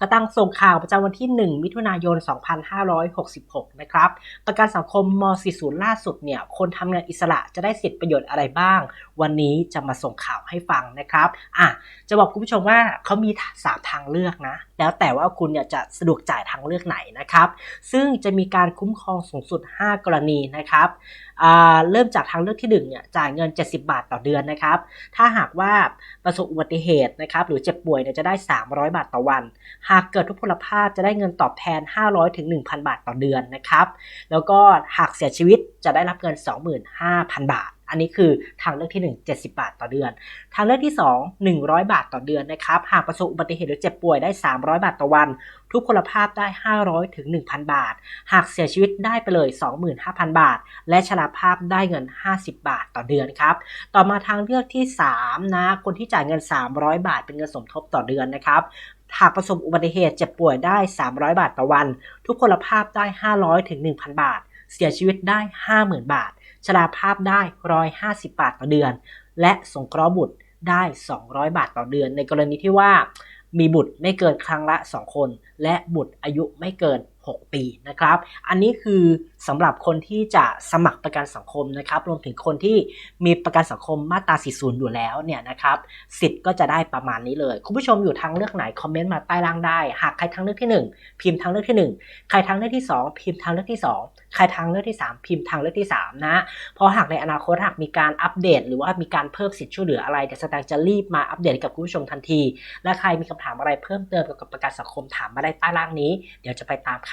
สตังส่งข่าวประจำวันที่ 1 มิถุนายน 2566 นะครับ ประกันสังคมม 40 ล่าสุดเนี่ย คนทำงานอิสระจะได้สิทธิประโยชน์อะไรบ้าง วันนี้จะมาส่งข่าวให้ฟังนะครับ อะ จะบอกคุณผู้ชมว่าเขามี 3 ทางเลือกนะ แล้วแต่ว่าคุณเนี่ยจะสะดวกจ่ายทางเลือกไหนนะครับ ซึ่งจะมีการคุ้มครองสูงสุด 5 กรณีนะครับ เริ่มจากทางเลือกที่1เนี่ยจ่ายเงิน 70 บาทต่อเดือนนะครับ ถ้าหากว่าประสบอุบัติเหตุนะครับ หรือเจ็บป่วยเนี่ยจะได้ 300 บาทต่อวันหากเกิดทุพพลภาพจะได้เงินตอบแทน 500ถึง1,000 บาทต่อเดือนนะครับ แล้วก็หากเสียชีวิตจะได้รับเงิน 25,000 บาท อันนี้คือทางเลือกที่ 1 70 บาทต่อเดือน ทางเลือกที่ 2 100 บาทต่อเดือนนะครับ หากประสบอุบัติเหตุหรือเจ็บป่วยได้ 300 บาทต่อวัน ทุพพลภาพได้ 500 ถึง 1,000 บาท หากเสียชีวิตได้ไปเลย 25,000 บาท และชราภาพได้เงิน 50 บาทต่อเดือนครับ ต่อมาทางเลือกที่ 3 นะ คนที่จ่ายเงิน 300 บาทเป็นเงินสมทบต่อเดือนนะครับหากประสบอุบัติเหตุเจ็บป่วยได้ 300 บาทต่อวัน ทุพพลภาพได้ 500 ถึง 1,000 บาท เสียชีวิตได้ 50,000 บาท ชราภาพได้ 150 บาทต่อเดือน และสงเคราะห์บุตรได้ 200 บาทต่อเดือน ในกรณีที่ว่ามีบุตรไม่เกินครั้งละ 2 คน และบุตรอายุไม่เกิน 6 ปีนะครับ อันนี้คือสำหรับคนที่จะสมัครประกันสังคมนะครับ รวมถึงคนที่มีประกันสังคมมาตรา 40 อยู่แล้วเนี่ยนะครับ สิทธิ์ก็จะได้ประมาณนี้เลย คุณผู้ชมอยู่ทางเลือกไหนคอมเมนต์มาใต้ล่างได้ หากใครทางเลือกที่ 1 พิมพ์ทางเลือกที่ 1 ใครทางเลือกที่ 2 พิมพ์ทางเลือกที่ 2 ใครทางเลือกที่ 3 พิมพ์ทางเลือกที่ 3 นะ เพราะหากในอนาคตหากมีการอัปเดต หรือว่ามีการเพิ่มสิทธิ์ช่วยเหลืออะไรเดี๋ยวสแตงจะรีบมาอัปเดตกับคุณผู้ชมทันที และใครมีคำถามอะไรเพิ่มเติมเกี่ยวกับประกันสังคมถามมาได้ใต้ล่างนี้ เดี๋ยวจะไปตาม